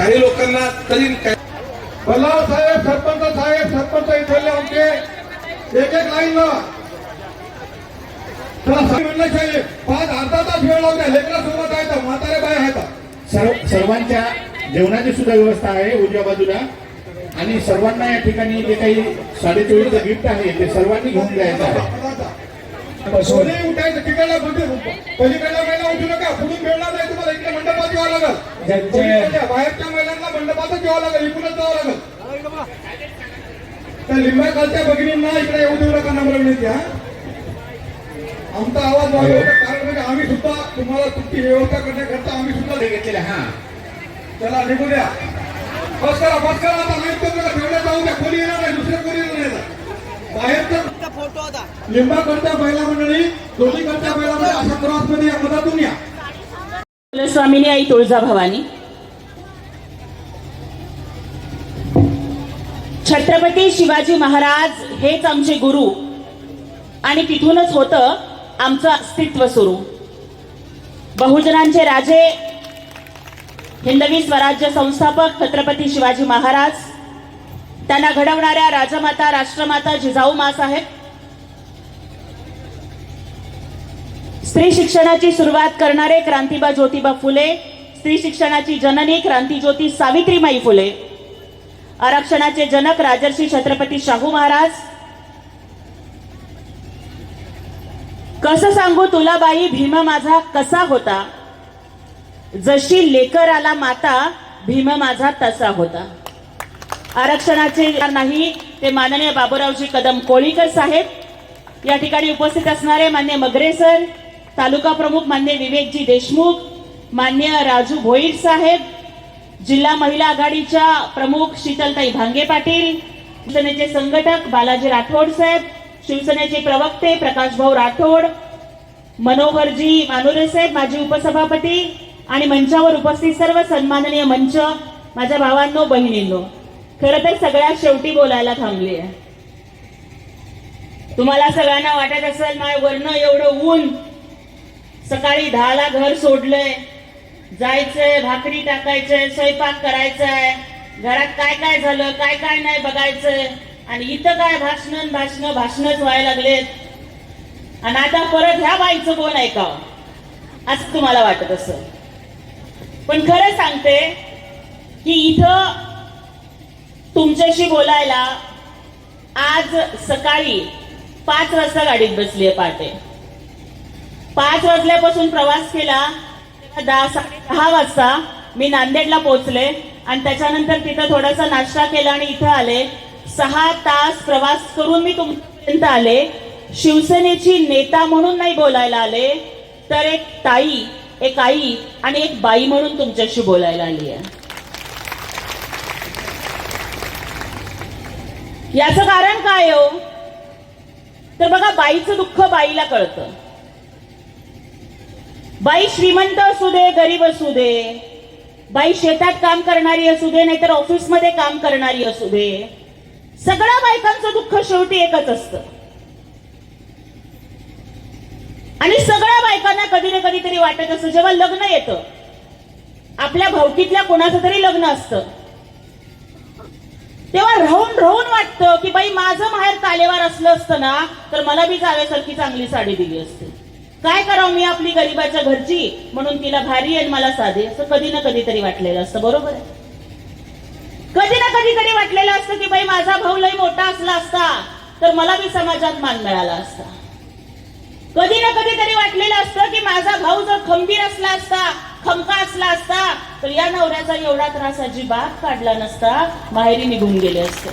काही लोकांना तरी पल्लाव साहेब सरपंच साहेब सरपंच इथले आमचे. एक एक लाईन म्हणलं साहेब पाच अर्धा तास वेळ लावल्या लेकरा सोबत आहे तर म्हातारे बाय आहेत. सर्व सर्वांच्या जेवणाची सुद्धा व्यवस्था आहे उजव्या बाजूला. आणि सर्वांना या ठिकाणी जे काही साडेचोवीसचं गिफ्ट आहे ते सर्वांनी घेऊन जायचं आहे. सोने उठायचं तिकडला पलीकडल्या महिला उठू नका पुढून मिळणार नाही तुम्हाला इकडे मंडपात यावं लागल. बाहेरच्या महिलांना मंडपातच यावं लागेल इकडूनच जावं लागेल. त्या लिंबा खालच्या भगिनींना इकडे येऊ देऊ नका नम्र विनंती हा. आमचा आवाज वाढवण्याचं कारण म्हणजे आम्ही सुद्धा तुम्हाला तुमची व्यवस्था करण्याकरता आम्ही सुद्धा ते घेतलेले हा. त्याला निघू द्या बस करा बस करा आता नाही तर जाऊ द्या कोणी येणार नाही दुसऱ्या कोणी येणार नाही बाहेरचं फोटो होता. लिंबाकडच्या महिला मंडळी दोन्हीकडच्या महिला मंडळी अशा क्रॉसमध्ये या मधातून या. कुलस्वामिनी आई तुळजाभवानी छत्रपती शिवाजी महाराज हेच आमचे गुरु. आणि तिथूनच होतं आमचं अस्तित्व सुरू. बहुजनांचे राजे हिंदवी स्वराज्य संस्थापक छत्रपती शिवाजी महाराज त्यांना घडवणाऱ्या राजमाता राष्ट्रमाता जिजाऊ मासाहेब स्त्री शिक्षणाची सुरुवात करणारे क्रांतीबा ज्योतिबा फुले स्त्री शिक्षणाची जननी क्रांतीज्योती सावित्रीमाई फुले आरक्षणाचे जनक राजर्षी छत्रपती शाहू महाराज. कसं सांगू तुला बाई भीम माझा कसा होता? जशी लेकर आला माता भीम माझा तसा होता. आरक्षणाचे नाही ते माननीय बाबूरावजी कदम कोळीकर साहेब. या ठिकाणी उपस्थित असणारे मान्य मगरे सर तालुका प्रमुख मान्य विवेकजी देशमुख मान्य राजू भोईर साहेब जिल्हा महिला आघाडीच्या प्रमुख शीतलताई भांगे पाटील शिवसेनेचे संघटक बालाजी राठोड साहेब शिवसेनेचे प्रवक्ते प्रकाशभाऊ राठोड मनोहरजी मानुरे साहेब माजी उपसभापती आणि मंचावर उपस्थित सर्व सन्माननीय मंच माझ्या भावांनो बहिणींनो. खरं तर सगळ्यात शेवटी बोलायला थांबली आहे. तुम्हाला सगळ्यांना वाटत असेल माय वरनं एवढं ऊन. सकाळी दहाला घर सोडलंय. जायचंय भाकरी टाकायचंय स्वयंपाक करायचाय. घरात काय काय झालं काय काय नाही बघायचंय. आणि इथं काय भाषण भाषण भाषणच व्हायला लागलेत. आणि आता परत ह्या बाईचं कोण ऐकावं? असं तुम्हाला वाटत असं पण खरं सांगते की इथं तुमच्याशी बोलायला आज सकाळी पाच वाजता गाडीत बसली आहे पहाटे. पाच वाजल्यापासून प्रवास केला दहा साडे दहा वाजता मी नांदेडला पोहोचले आणि त्याच्यानंतर तिथं थोडासा नाश्ता केला आणि इथं आले. सहा तास प्रवास करून मी तुमच्यापर्यंत आले. शिवसेनेची नेता म्हणून नाही बोलायला आले तर एक ताई एक आई आणि एक बाई म्हणून तुमच्याशी बोलायला आली आहे याचं कारण काय हो? तर बघा बाईचं दुःख बाईला कळतं. बाई श्रीमंत असू दे गरीब असू दे बाई शेतात काम करणारी असू दे नाहीतर ऑफिसमध्ये काम करणारी असू दे सगळ्या बायकांचं दुःख शेवटी एकच असतं. आणि सगळ्या बायकांना कधी ना कधीतरी वाटत असतं जेव्हा लग्न येतं आपल्या भावकीतल्या कोणाचं तरी लग्न असतं. तेव्हा राहून राहून वाटतं की बाई माझं माहेर तालेवार असलं असतं ना तर मला बी जाव्यासारखी चांगली साडी दिली असती. काय करावं मी आपली गरीबाच्या घरची? म्हणून तिला भारी आणि मला साधे असं कधी ना कधीतरी वाटलेलं असतं बरोबर आहे? कधी ना कधी तरी वाटलेलं असतं की बाई माझा भाऊ लय मोठा असला असता तर मला बी समाजात मान मिळाला असता. कधी ना कधीतरी वाटलेलं असतं की माझा भाऊ जर खंबीर असला असता खमका असला असता तर या नवऱ्याचा एवढा त्रास अजिबात काढला नसता माहेरी निघून गेले असते.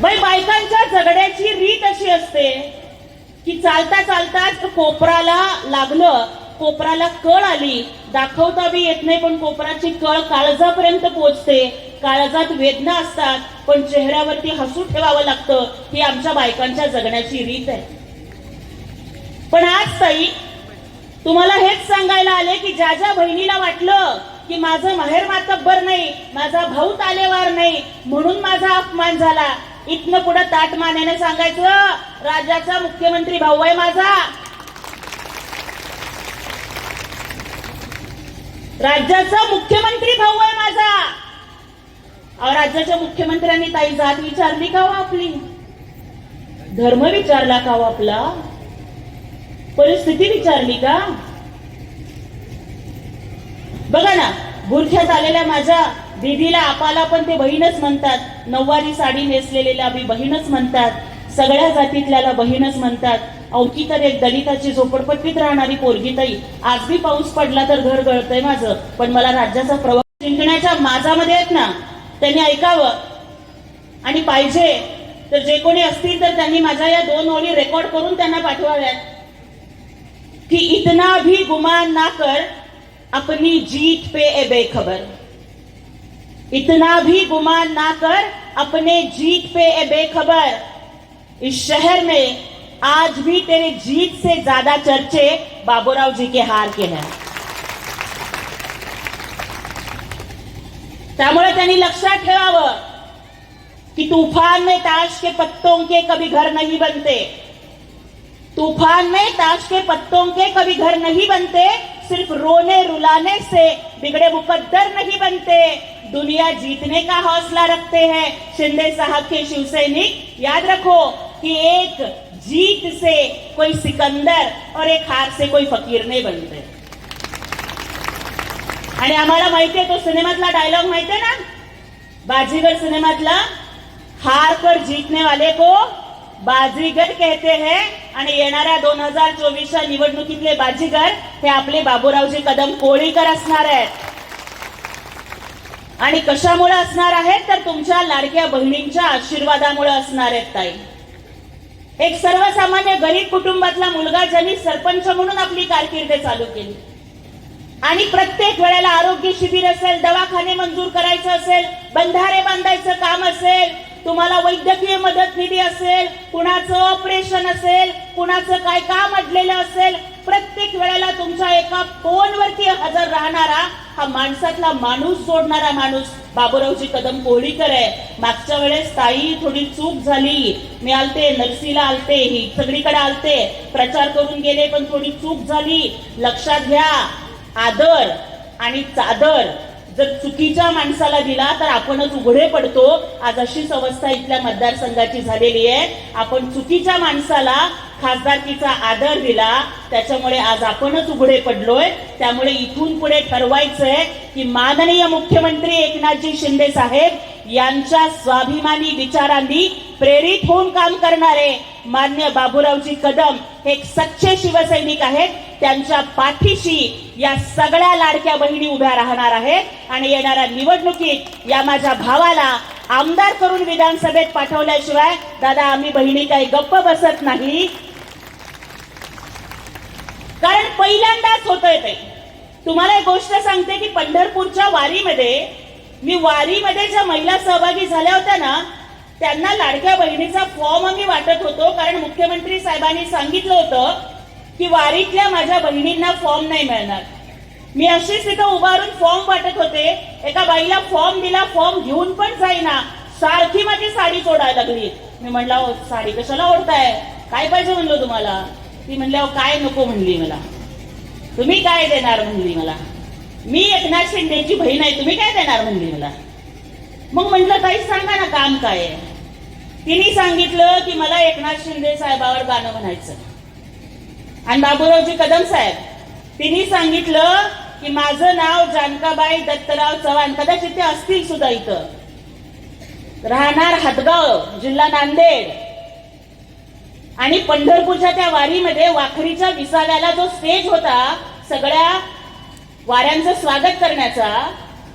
बाई बायकांच्या जगण्याची रीत अशी असते की चालता चालताच कोपराला लागलं कोपराला कळ आली. दाखवता बी येत नाही पण कोपराची कळ काळजापर्यंत पोचते. काळजात वेदना असतात पण चेहऱ्यावरती हसू ठेवावं लागतं. ही आमच्या बायकांच्या जगण्याची रीत आहे. पण आज ताई तुम्हाला हेच सांगायला आले की ज्या ज्या बहिणीला वाटलं की माझं माहेर मातब्बर नाही माझा भाऊ तालेवार नाही म्हणून माझा अपमान झाला. इथनं पुढे ताट मानेने सांगायचं राज्याचा मुख्यमंत्री भाऊ आहे माझा. राज्याचा मुख्यमंत्री भाऊ आहे माझा. अहो, राज्याच्या मुख्यमंत्र्यांनी ताई जात विचारली का हो आपली? धर्म विचारला का हो आपला? परिस्थिती विचारली का? बघा ना बुरख्यात आलेल्या माझ्या दीदीला आपाला पण ते बहीणच म्हणतात. नऊवारी साडी नेसलेलेला बी बहीणच म्हणतात. सगळ्या जातीतल्याला बहीणच म्हणतात. अवकी तर एक दलिताची झोपडपट्टीत राहणारी पोरगी ताई. आज बी पाऊस पडला तर घर गळतंय माझं. पण मला राज्याचा प्रवास जिंकण्याच्या माझामध्ये आहेत ना त्यांनी ऐकावं. आणि पाहिजे तर जे कोणी असतील तर त्यांनी माझ्या या दोन ओळी रेकॉर्ड करून त्यांना पाठवाव्यात. कि इतना भी गुमान ना कर अपनी जीत पे ए बेखबर। इतना भी गुमान ना कर अपने जीत पे ए बेखबर। इस शहर में आज भी तेरे जीत से ज्यादा चर्चे बाबूराव जी के हार के हैं। त्यामुळे त्यांनी लक्षात ठेवावं कि तूफान में ताश के पत्तों के कभी घर नहीं बनते। तूफ़ान में ताश के पत्तों के कभी घर नहीं बनते, सिर्फ़ रोने रुलाने से बिगड़े मुकद्दर नहीं बनते। दुनिया जीतने का हौसला रखते हैं। शिंदे साहब के शिवसैनिक, याद रखो कि एक जीत से कोई सिकंदर और एक हार से कोई फकीर नहीं बनते। आणि आम्हाला माहितीये तो सिनेमातला डायलॉग माहितीये ना? बाजीगर सिनेमातला हार कर जीतने वाले को बाजीगर कहते हैं आणि येणाऱ्या दोन हजार चोवीसच्या निवडणुकीतले बाजीगर हे आपले बाबूरावजी कदम कोळीकर असणार आहेत. आणि कशामुळे असणार आहेत? तर तुमच्या लाडक्या बहिणींच्या आशीर्वादामुळे असणार आहेत ताई. एक सर्वसामान्य गरीब कुटुंबातला मुलगा ज्यांनी सरपंच म्हणून आपली कारकिर्द चालू केली. आणि प्रत्येक वेळेला आरोग्य शिबिर असेल दवाखाने मंजूर करायचं असेल बंधारे बांधायचं काम असेल तुम्हाला वैद्यकीय मदत निधी असेल कुणाचं ऑपरेशन असेल कुणाचं काय काम अडलेलं असेल प्रत्येक वेळेला तुमच्या एका फोनवरती हजर राहणारा हा माणसातला माणूस जोडणारा माणूस बाबूरावजी कदम कोहळीकर आहे. मागच्या वेळेस ताई थोडी चूक झाली. मी आलते नरसीला आलते ही सगळीकडे आलते. प्रचार करून गेले पण थोडी चूक झाली. लक्षात घ्या आदर आणि चादर जर चुकीच्या माणसाला दिला तर आपणच उघडे पडतो. आज अशीच अवस्था इथल्या मतदारसंघाची झालेली आहे. आपण चुकीच्या माणसाला खासदारकीचा आदर दिला. त्याच्यामुळे आज आपणच उघडे पडलोय. त्यामुळे इथून पुढे ठरवायचंय की माननीय मुख्यमंत्री एकनाथजी शिंदे साहेब यांच्या स्वाभिमानी विचारांनी प्रेरित होऊन काम करणारे मान्य बाबूरावजी कदम हे एक सच्चे शिवसैनिक आहेत. त्यांच्या पाठीशी या सगळ्या लाडक्या बहिणी उभ्या राहणार आहेत. आणि येणाऱ्या निवडणुकीत या माझ्या भावाला आमदार करून विधानसभेत पाठवल्याशिवाय दादा आम्ही बहिणी काही गप्प बसत नाही. कारण पहिल्यांदाच होतंय ते. तुम्हाला एक गोष्ट सांगते की पंढरपूरच्या वारीमध्ये मी वारीमध्ये ज्या महिला सहभागी झाल्या होत्या ना त्यांना लाडक्या बहिणीचा फॉर्म आम्ही वाटत होतो. कारण मुख्यमंत्री साहेबांनी सांगितलं होतं की वारीतल्या माझ्या बहिणींना फॉर्म नाही मिळणार. मी अशीच तिथं उभारून फॉर्म वाटत होते. एका बाईला फॉर्म दिला फॉर्म घेऊन पण जाईना. सारखी माझी साडी चोडायला लागली. मी म्हणला साडी कशाला ओढताय? काय पाहिजे म्हणलं तुम्हाला? ती म्हणल्यावर काय नको म्हणली मला. तुम्ही काय देणार म्हणली मला? मी एकनाथ शिंदेची बहीण आहे तुम्ही काय देणार म्हणली मला? मग म्हटलं ताई सांगा ना काम काय आहे. तिने सांगितलं की मला एकनाथ शिंदे साहेबावर गाणं म्हणायचं. आणि बाबूरावजी कदम साहेब तिने सांगितलं की माझं नाव जानकाबाई दत्तराव चव्हाण कदाचित ते असतील सुद्धा इथं. राहणार हातगाव जिल्हा नांदेड. आणि पंढरपूरच्या त्या वारीमध्ये वाखरीच्या विसाव्याला जो स्टेज होता सगळ्या वाऱ्यांचं स्वागत करण्याचा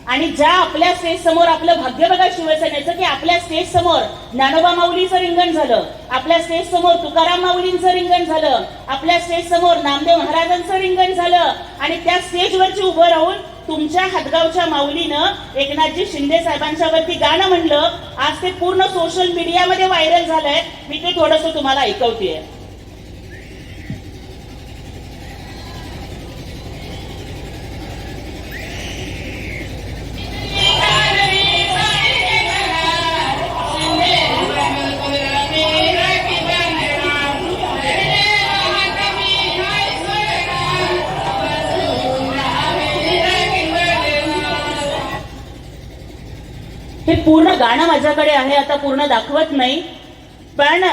आणि ज्या आपल्या स्टेज समोर आपलं भाग्य बघा शिवसेनेचं की आपल्या स्टेज समोर ज्ञानोबा माऊलीचं रिंगण झालं आपल्या स्टेज समोर तुकाराम माऊलींचं रिंगण झालं आपल्या स्टेज समोर नामदेव महाराजांचं रिंगण झालं आणि त्या स्टेजवरची उभं राहून तुमच्या हदगावच्या माऊलीनं एकनाथजी शिंदे साहेबांच्या वरती गाणं म्हणलं. आज ते पूर्ण सोशल मीडियामध्ये व्हायरल झालंय. मी ते थोडस तुम्हाला ऐकवतेय. गाणं माझ्याकडे आहे आता पूर्ण दाखवत नाही. पण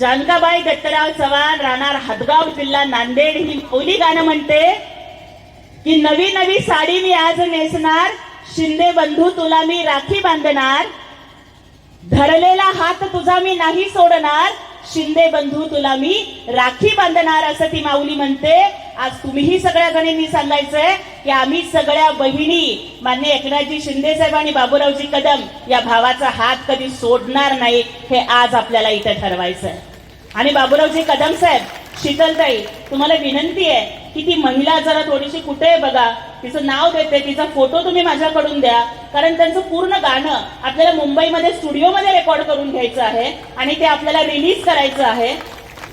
जानकाबाई दत्तराव चव्हाण राहणार हदगाव जिल्हा नांदेड ही ओली गाणं म्हणते की नवी नवी साडी मी आज नेसणार शिंदे बंधू तुला मी राखी बांधणार धरलेला हात तुझा मी नाही सोडणार शिंदे बंधू तुला मी राखी बांधणार असं ती माऊली म्हणते. आज तुम्हीही सगळ्या जणींनी सांगायचंय की आम्ही सगळ्या बहिणी मान्य एकनाथजी शिंदे साहेब आणि बाबूरावजी कदम या भावाचा हात कधी सोडणार नाही हे आज आपल्याला इथे ठरवायचं आणि बाबूरावजी कदम साहेब शीतलताई तुम्हाला विनंती आहे की ती महिला जरा थोडीशी कुठे आहे बघा. तिचं नाव देते तिचा फोटो तुम्ही माझ्याकडून द्या. कारण त्यांचं पूर्ण गाणं आपल्याला मुंबईमध्ये स्टुडिओमध्ये रेकॉर्ड करून घ्यायचं आहे आणि ते आपल्याला रिलीज करायचं आहे.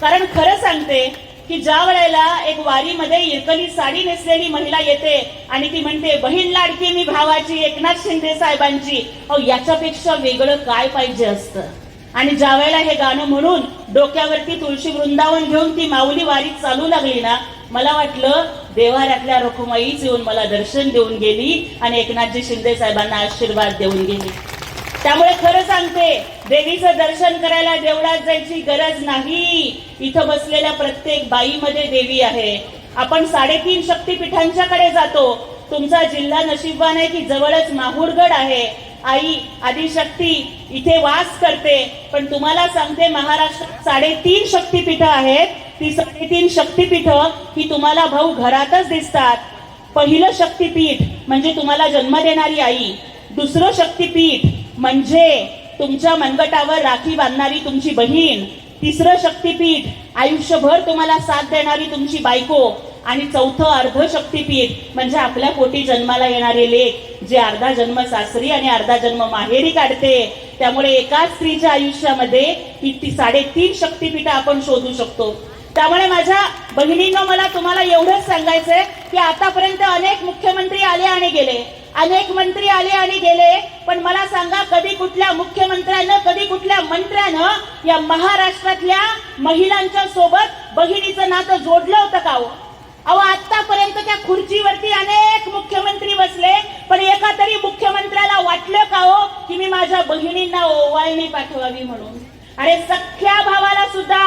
कारण खरं सांगते की ज्या वेळेला एक वारीमध्ये इरकली साडी नेसलेली महिला येते आणि ती म्हणते बहीण लाडकी मी भावाची एकनाथ शिंदे साहेबांची. अहो याच्यापेक्षा वेगळं काय पाहिजे असतं? आणि ज्या हे गाणं म्हणून डोक्यावरती तुळशी वृंदावन घेऊन ती माऊली वारी चालू लागली ना मला वाटलं देवाऱ्यातल्या रखुमाईच येऊन मला दर्शन देऊन गेली आणि एकनाथजी शिंदे साहेबांना आशीर्वाद देऊन गेली. त्यामुळे खरं सांगते देवीचं दर्शन करायला देवळात जायची गरज नाही. इथं बसलेल्या प्रत्येक बाईमध्ये देवी आहे. आपण साडेतीन शक्तीपीठांच्याकडे जातो. तुमचा जिल्हा नशिबवान आहे की जवळच माहूरगड आहे. आई आदिशक्ती इथे वास करते. पण तुम्हाला सांगते महाराष्ट्रात साडेतीन शक्तीपीठ आहेत. ती साडेतीन शक्तीपीठ ही तुम्हाला भाऊ घरातच दिसतात. पहिलं शक्तीपीठ म्हणजे तुम्हाला जन्म देणारी आई. दुसरं शक्तीपीठ म्हणजे तुमच्या मनगटावर राखी बांधणारी तुमची बहीण. तिसरं शक्तीपीठ आयुष्यभर तुम्हाला साथ देणारी तुमची बायको. आणि चौथं अर्ध शक्तीपीठ म्हणजे आपल्या पोटी जन्माला येणारे लेख. जे अर्धा जन्म सासरी आणि अर्धा जन्म माहेरी काढते त्यामुळे एकाच स्त्रीच्या आयुष्यामध्ये ती साडेतीन शक्तीपीठ आपण शोधू शकतो. त्यामुळे माझ्या बहिणीनं मला तुम्हाला एवढंच सांगायचंय की आतापर्यंत अनेक मुख्यमंत्री आले आणि गेले. अनेक मंत्री आले आणि गेले पण मला सांगा कधी कुठल्या मुख्यमंत्र्यानं कधी कुठल्या मंत्र्यानं या महाराष्ट्रातल्या महिलांच्या सोबत बहिणीचं नातं जोडलं होतं का हो? अहो आतापर्यंत त्या खुर्चीवरती अनेक मुख्यमंत्री बसले पण एका तरी मुख्यमंत्र्याला वाटलं का हो की मी माझ्या बहिणींना ओवाळणी पाठवावी म्हणून? अरे सख्या भावाला सुद्धा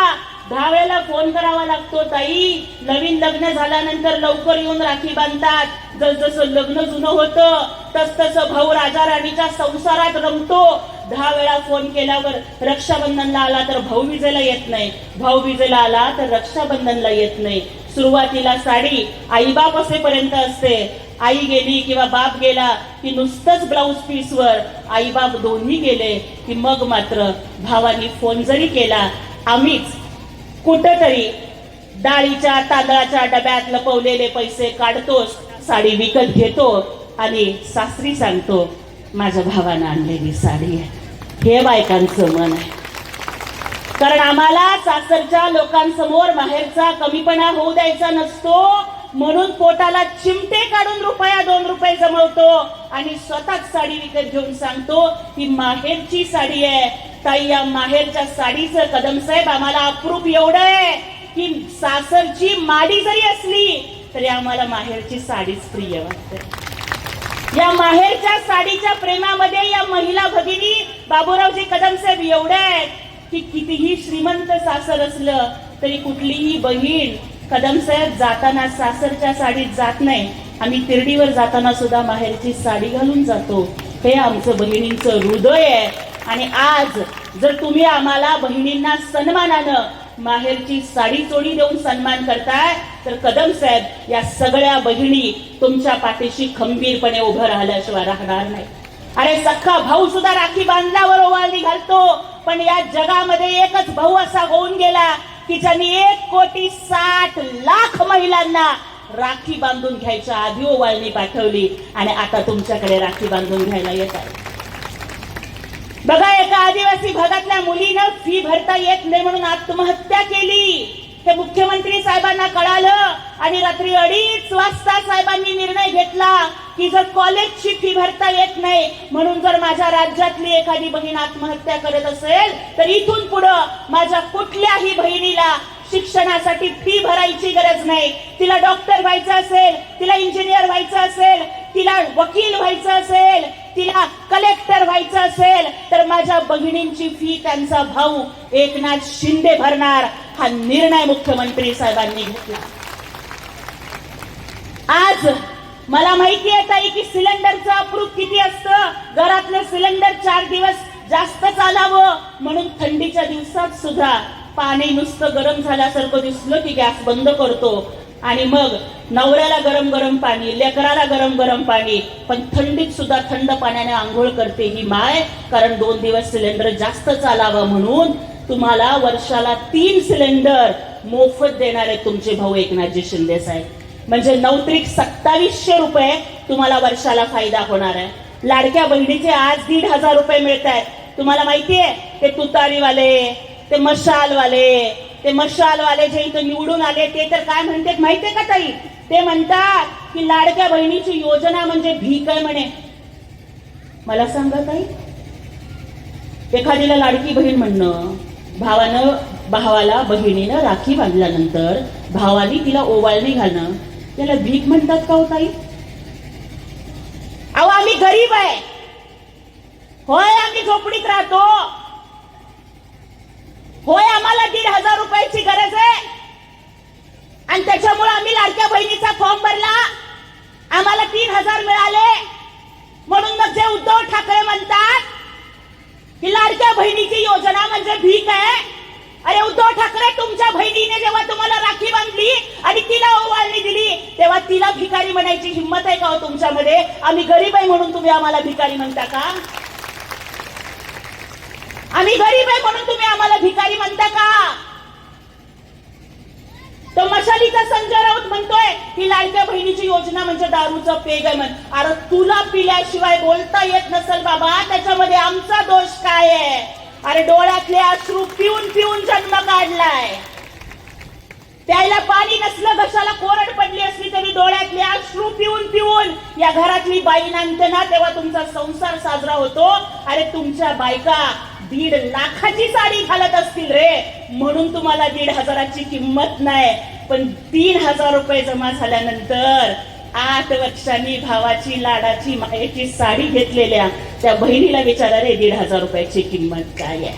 दहा वेळेला फोन करावा लागतो ताई. नवीन लग्न झाल्यानंतर लवकर येऊन राखी बांधतात. जसजसं लग्न जुनं होतं तस तसं भाऊ राजा राणीच्या संसारात रमतो. दहा वेळा फोन केल्यावर रक्षाबंधनला आला तर भाऊ विजेला येत नाही. भाऊ विजेला आला तर रक्षाबंधनला येत नाही. सुरुवातीला साडी आईबाप असेपर्यंत असते. आई गेली किंवा बाप गेला की नुसतंच ब्लाऊज पीसवर. आई बाप दोन्ही गेले की मग मात्र भावानी फोन जरी केला आम्हीच कुठंतरी डाळीच्या तांदळाच्या डब्यात लपवलेले पैसे काढतोस साडी विकत घेतो आणि सासरी सांगतो माझ्या भावानं आणलेली साडी आहे. हे बायकांचं मन आहे. कारण आम्हाला सासरच्या लोकांसमोर बाहेरचा कमीपणा होऊ द्यायचा नसतो म्हणून पोटाला चिमटे काढून रुपया दोन रुपये जमवतो आणि स्वतःच साडी विकत घेऊन सांगतो ही माहेरची साडी आहे. ताई या माहेरच्या साडीचं कदम साहेब आम्हाला अप्रूप एवढं आहे. की सासरची माडी जरी असली तरी आम्हाला माहेरची साडीच प्रिय वाटते. या माहेरच्या साडीच्या प्रेमामध्ये या महिला भगिनी बाबूरावजी कदम साहेब एवढ्या आहेत की कितीही श्रीमंत सासर असलं तरी कुठलीही बहीण कदम साहेब जाताना सासरच्या साडीत जात नाही. आम्ही तिरडीवर जाताना सुद्धा माहेरची साडी घालून जातो. हे आमचं बहिणींचं हृदय आहे. आणि आज जर तुम्ही आम्हाला बहिणींना सन्मानानं माहेरची साडी चोडी देऊन सन्मान करताय तर कदम साहेब या सगळ्या बहिणी तुमच्या पाठीशी खंबीरपणे उभं राहिल्याशिवाय राहणार नाही. अरे सख्खा भाऊ सुद्धा राखी बांधल्यावर ओवाळणी घालतो पण या जगामध्ये एकच भाऊ असा होऊन गेला की ज्यांनी एक कोटी साठ लाख महिलांना राखी बांधून घ्यायच्या आधी ओवाळणी पाठवली. आणि आता तुमच्याकडे राखी बांधून घ्यायला येत आहे. बघा एका आदिवासी भागातल्या मुलीनं फी भरता येत नाही म्हणून आत्महत्या केली. हे मुख्यमंत्री साहेबांना कळालं आणि रात्री अडीच वाजता साहेबांनी निर्णय घेतला. की जर कॉलेजची फी भरता येत नाही म्हणून जर माझ्या राज्यातली एखादी बहीण आत्महत्या करत असेल तर इथून पुढं माझ्या कुठल्याही बहिणीला शिक्षणासाठी फी भरायची गरज नाही. तिला डॉक्टर व्हायचं असेल तिला इंजिनियर व्हायचं असेल तिला वकील व्हायचं असेल तिला कलेक्टर व्हायचं असेल तर माझ्या बहिणींची फी त्यांचा भाऊ एकनाथ शिंदे भरणार हा निर्णय मुख्यमंत्री साहेबांनी घेतला. आज मला माहिती आहे ताई की सिलेंडरचं अप्रूप किती असतं? घरातलं सिलेंडर चार दिवस जास्त चालावं म्हणून थंडीच्या दिवसात सुद्धा पाणी नुसतं गरम झाल्यासारखं दिसलं की गॅस बंद करतो. आणि मग नवऱ्याला गरम गरम पाणी लेकराला गरम गरम पाणी पण थंडीत सुद्धा थंड पाण्याने आंघोळ करते ही माय कारण दोन दिवस सिलेंडर जास्त चालावं म्हणून तुम्हाला वर्षाला तीन सिलेंडर मोफत देणारे तुमचे भाऊ एकनाथजी शिंदे साहेब. म्हणजे नौत्रिक सत्तावीसशे रुपये तुम्हाला वर्षाला फायदा होणार आहे. लाडक्या बहिणीचे आज दीड हजार रुपये मिळत आहेत. तुम्हाला माहितीये ते तुतारीवाले ते मशालवाले ते मशालवाले जे इथं निवडून आले ते तर काय म्हणतात माहितीये का ताई? ते म्हणतात की लाडक्या बहिणीची योजना म्हणजे भीक आहे म्हणे. मला सांगा ताई एखादीला लाडकी बहीण म्हणणं भावानं भावाला बहिणीनं राखी बांधल्यानंतर भावानी तिला ओवाळणी घालणं त्याला भीक म्हणतात का होताई अहो आम्ही गरीब आहे. होय आम्ही झोपडीत राहतो. होय आम्हाला दीड हजार रुपयाची गरज आहे. आणि त्याच्यामुळे आम्ही लाडक्या बहिणीचा फॉर्म भरला. आम्हाला तीन हजार मिळाले. म्हणून मग जे उद्धव ठाकरे म्हणतात ही लाडक्या बहिणीची योजना म्हणजे भीक आहे. अरे उद्धव ठाकरे तुमच्या बहिणीने जेव्हा तुम्हाला राखी बांधली आणि तिला ओवाळणी दिली तेव्हा तिला भिकारी म्हणायची हिंमत आहे का हो तुमच्यामध्ये? आम्ही गरीब आहे म्हणून तुम्ही आम्हाला भिकारी म्हणता का? आम्ही गरीब आहे म्हणून तुम्ही आम्हाला भिकारी म्हणता का? तो मशालीचा संजय राऊत म्हणतोय की लाडक्या बहिणीची योजना म्हणजे दारूचं पेग आहे म्हण. अरे तुला पिल्याशिवाय बोलता येत नसेल बाबा त्याच्यामध्ये आमचा दोष काय आहे? अरे डोळ्यातले अश्रू पिऊन पिऊन जन्म काढलाय. प्यायला पाणी नसलं घशाला कोरड पडली असली तरी डोळ्यातले अश्रू पिऊन पिऊन या घरातली बाई नांदते ना तेव्हा तुमचा संसार साजरा होतो. अरे तुमच्या बायका दीड लाखाची साडी घालत असतील रे. म्हणून तुम्हाला दीड हजाराची किंमत नाही पण तीन हजार रुपये जमा झाल्यानंतर आठ वर्षांनी भावाची लाडाची मायेची साडी घेतलेल्या त्या बहिणीला विचारा रे दीड हजार रुपयाची किंमत काय आहे?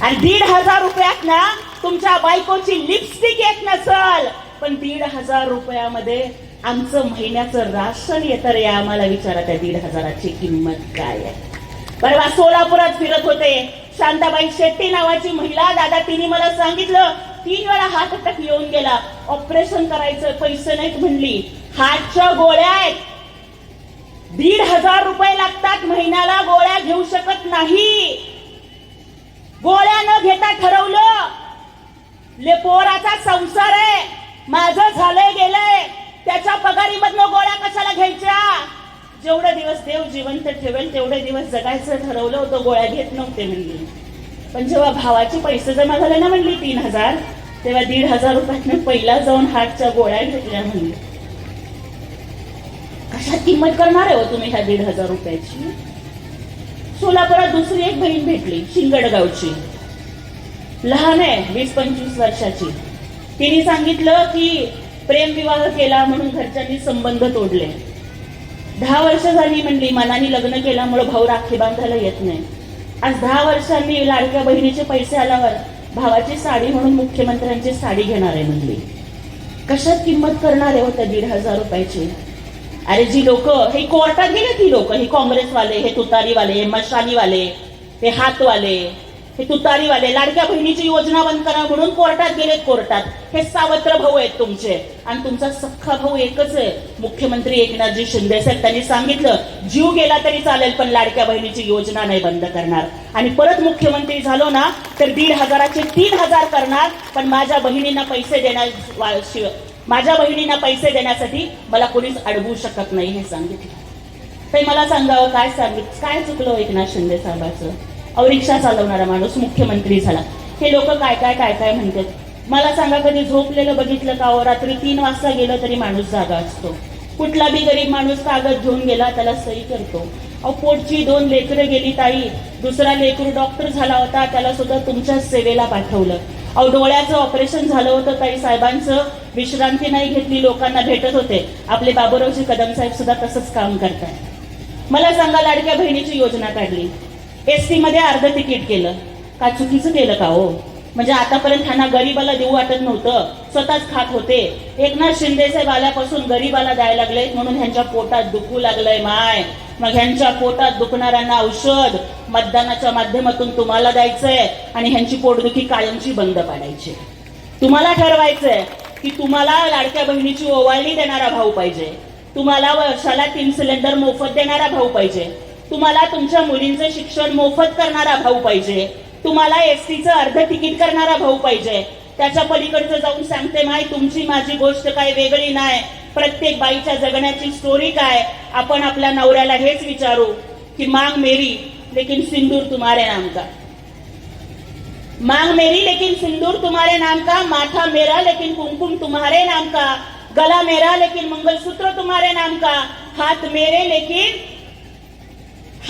आणि दीड हजार रुपयात ना तुमच्या बायकोची लिपस्टिक येत नसल. पण दीड हजार रुपयामध्ये आमचं महिन्याचं राशन येतं रे आम्हाला विचारा त्या दीड हजाराची किंमत काय आहे. परवा सोलापुरात फिरत होते. शांताबाई शेट्टी नावाची महिला दादा तिने मला सांगितलं तीन वेळा हात अटक येऊन गेला. ऑपरेशन करायचं पैसे नाहीत म्हणली. हार्टच्या गोळ्या आहेत. दीड हजार रुपये लागतात महिन्याला गोळ्या घेऊ शकत नाही. गोळ्या न घेता ठरवलं ले पोराचा संसार आहे. माझं झालंय गेलंय. त्याच्या पगारीमधनं गोळ्या कशाला घ्यायच्या? जेवढे दिवस देव जिवंत ठेवेल तेवढे दिवस जगायचं ठरवलं होतं गोळ्या घेत नव्हते म्हणली. पण जेव्हा भावाचे पैसे जमा झाले ना म्हणली तीन हजार तेव्हा दीड हजार रुपयात पहिला जाऊन हार्टच्या गोळ्या घेतल्या म्हणली. किंमत करणार आहे हो तुम्ही ह्या दीड हजार रुपयाची. सोलापुरात दुसरी एक बहीण भेटली शिंगडगावची. लहान आहे वीस पंचवीस वर्षाची. तिने सांगितलं की प्रेम विवाह केला म्हणून घरच्यांनी संबंध तोडले. दहा वर्ष झाली म्हणली मनाने लग्न केल्यामुळे भाऊ राखी बांधायला येत नाही. आज दहा वर्षांनी लाडक्या बहिणीचे पैसे आल्यावर भावाची साडी म्हणून मुख्यमंत्र्यांची साडी घेणार आहे म्हणली. कशात किंमत करणार आहे होत्या दीड हजार रुपयाची? अरे जी लोक हे कोर्टात गेले ती लोक हे काँग्रेसवाले हे तुतारीवाले हे मशालीवाले हे हातवाले हे तुतारीवाले लाडक्या बहिणीची योजना बंद करा म्हणून कोर्टात गेलेत कोर्टात. हे सावत्र भाऊ आहेत तुमचे. आणि तुमचा सख्खा भाऊ एकच आहे. मुख्यमंत्री एकनाथजी शिंदे साहेब त्यांनी सांगितलं जीव गेला तरी चालेल पण लाडक्या बहिणीची योजना नाही बंद करणार. आणि परत मुख्यमंत्री झालो ना तर दीड हजाराचे तीन हजार करणार पण माझ्या बहिणींना पैसे देण्याशिवाय माझ्या बहिणींना पैसे देण्यासाठी मला कोणीच अडवू शकत नाही हे सांगितलं. ते मला सांगावं काय सांगित काय चुकलं एकनाथ शिंदे साहेबाचं? अहो रिक्षा चालवणारा माणूस मुख्यमंत्री झाला. हे लोक काय काय काय काय म्हणतात? मला सांगा कधी झोपलेलं बघितलं का अहो रात्री तीन वाजता गेलं तरी माणूस जागा असतो. कुठला बी गरीब माणूस कागद घेऊन गेला त्याला सही करतो. अहो पोटची दोन लेकरं गेली ताई. दुसरा लेकरू डॉक्टर झाला होता त्याला सुद्धा तुमच्या सेवेला पाठवलं. अहो डोळ्याचं ऑपरेशन झालं होतं ताई साहेबांचं. विश्रांती नाही घेतली लोकांना भेटत होते. आपले बाबूरावजी कदम साहेब सुद्धा तसंच काम करतात मला सांगा लाडक्या बहिणीची योजना काढली. एस टी मध्ये अर्ध तिकीट केलं. का चुकीचं केलं का हो? म्हणजे आतापर्यंत त्यांना गरीबाला देऊ वाटत नव्हतं. स्वतःच खात होते. एकनाथ शिंदे साहेब आल्यापासून गरीबाला द्यायला लागले म्हणून ह्यांच्या पोटात दुखू लागलंय माय. मग ह्यांच्या पोटात दुखणाऱ्यांना औषध मतदानाच्या माध्यमातून तुम्हाला द्यायचंय आणि ह्यांची पोटदुखी कायमची बंद पाडायची. तुम्हाला ठरवायचंय की तुम्हाला लाडक्या बहिणीची ओवाळणी देणारा भाऊ पाहिजे. तुम्हाला वर्षाला तीन सिलेंडर मोफत देणारा भाऊ पाहिजे. तुम्हाला तुमच्या मुलींचं शिक्षण मोफत करणारा भाऊ पाहिजे. तुम्हाला एस टीचं अर्ध तिकीट करणारा भाऊ पाहिजे. त्याच्या पलीकडचं जाऊन सांगते माय तुमची माझी गोष्ट काय वेगळी नाही प्रत्येक बाईच्या जगण्याची स्टोरी काय? आपण आपल्या नवऱ्याला हेच विचारू की मांग मेरी लेकिन सिंदूर तुम्हारे नाम का? मांग मेरी लेकिन सिंदूर तुम्हारे नाम का? माथा मेरा लेकिन कुमकुम तुम्हारे नाम का? गला मेरा लेकिन मंगलसूत्र तुम्हारे नाम का? हाथ मेरे लेकिन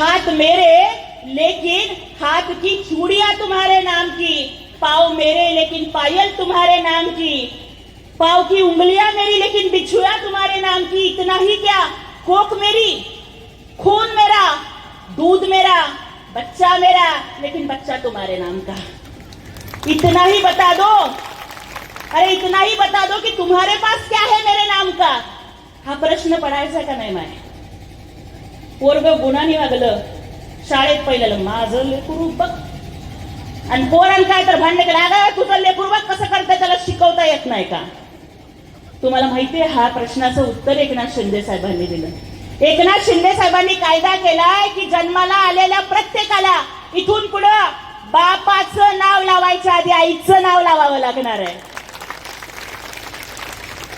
हाथ मेरे लेकिन हाथ की चूड़िया तुम्हारे नाम की पाव मेरे लेकिन पायल तुम्हारे नाम की पाव की उंगलियां मेरी लेकिन बिछुआ तुम्हारे नाम की इतना ही क्या? कोक मेरी खून मेरा दूध मेरा बच्चा मेरा लेकिन बच्चा तुम्हारे नाम का। इतना ही बता दो। अरे इतना ही बता दो कि तुम्हारे पास क्या है मेरे नाम का? हा प्रश्न पडायचा का नाही माय? पोरग गुणाने वागलं शाळेत पहिलं माझं लेकरू बघ. आणि पोरान काय तर भांडण केलं. अगं तुझं लेकरू बघ कसं करतं त्याला शिकवता येत नाही का? तुम्हाला माहितीये हा प्रश्नाचं उत्तर एकनाथ शिंदे साहेबांनी दिलं. एकनाथ शिंदे साहेबांनी कायदा केलाय की जन्माला आलेल्या प्रत्येकाला इथून पुढं बापाचं नाव लावायच्या आधी आईचं नाव लावावं लागणार आहे.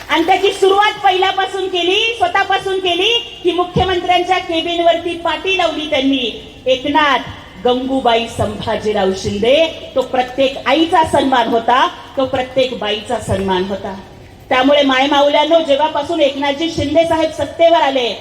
आणि त्याची सुरुवात पहिल्यापासून केली स्वतःपासून केली की मुख्यमंत्र्यांच्या केबिनवरती पाटी लावली त्यांनी. एकनाथ गंगूबाई संभाजीराव शिंदे तो प्रत्येक आईचा सन्मान होता तो प्रत्येक बाईचा सन्मान होता. त्यामुळे मायमाऊल्यानो जेव्हापासून एकनाथजी शिंदे साहेब सत्तेवर आले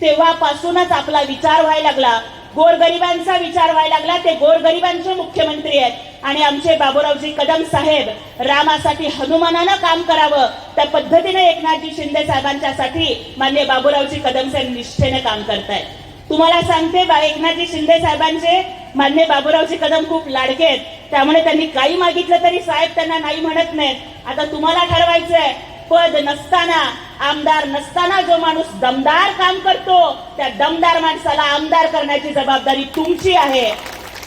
तेव्हापासूनच आपला विचार व्हायला लागला. गोरगरिबांचा विचार व्हायला लागला ते गोरगरिबांचे मुख्यमंत्री आहेत. आणि आमचे बाबूरावजी कदम साहेब रामासाठी हनुमानानं काम करावं त्या पद्धतीने एकनाथजी शिंदे साहेबांच्यासाठी मान्य बाबूरावजी कदम साहेब निष्ठेने काम करतायत. तुम्हाला सांगते बा एकनाथजी शिंदे साहेबांचे मान्य बाबूरावचे कदम खूप लाडके आहेत. त्यामुळे त्यांनी काही मागितलं तरी साहेब त्यांना नाही म्हणत नाहीत. आता तुम्हाला ठरवायचंय पद नसताना आमदार नसताना जो माणूस दमदार काम करतो त्या दमदार माणसाला आमदार करण्याची जबाबदारी तुमची आहे.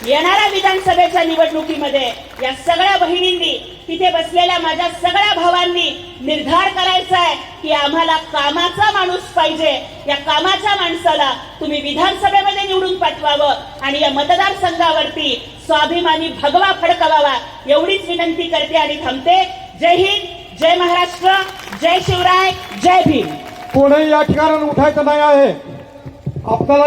येणाऱ्या विधानसभेच्या निवडणुकीमध्ये या सगळ्या बहिणींनी तिथे बसलेल्या माझ्या सगळ्या भावांनी निर्धार करायचा आहे की आम्हाला कामाचा माणूस पाहिजे. या कामाच्या माणसाला तुम्ही विधानसभेमध्ये निवडून पाठवावं आणि या मतदारसंघावरती स्वाभिमानी भगवा फडकवावा एवढीच विनंती करते आणि थांबते. जय हिंद जय महाराष्ट्र जय शिवराय जय भीम. कोणी या ठिकाणाहून उठायचं नाही आहे. आपल्याला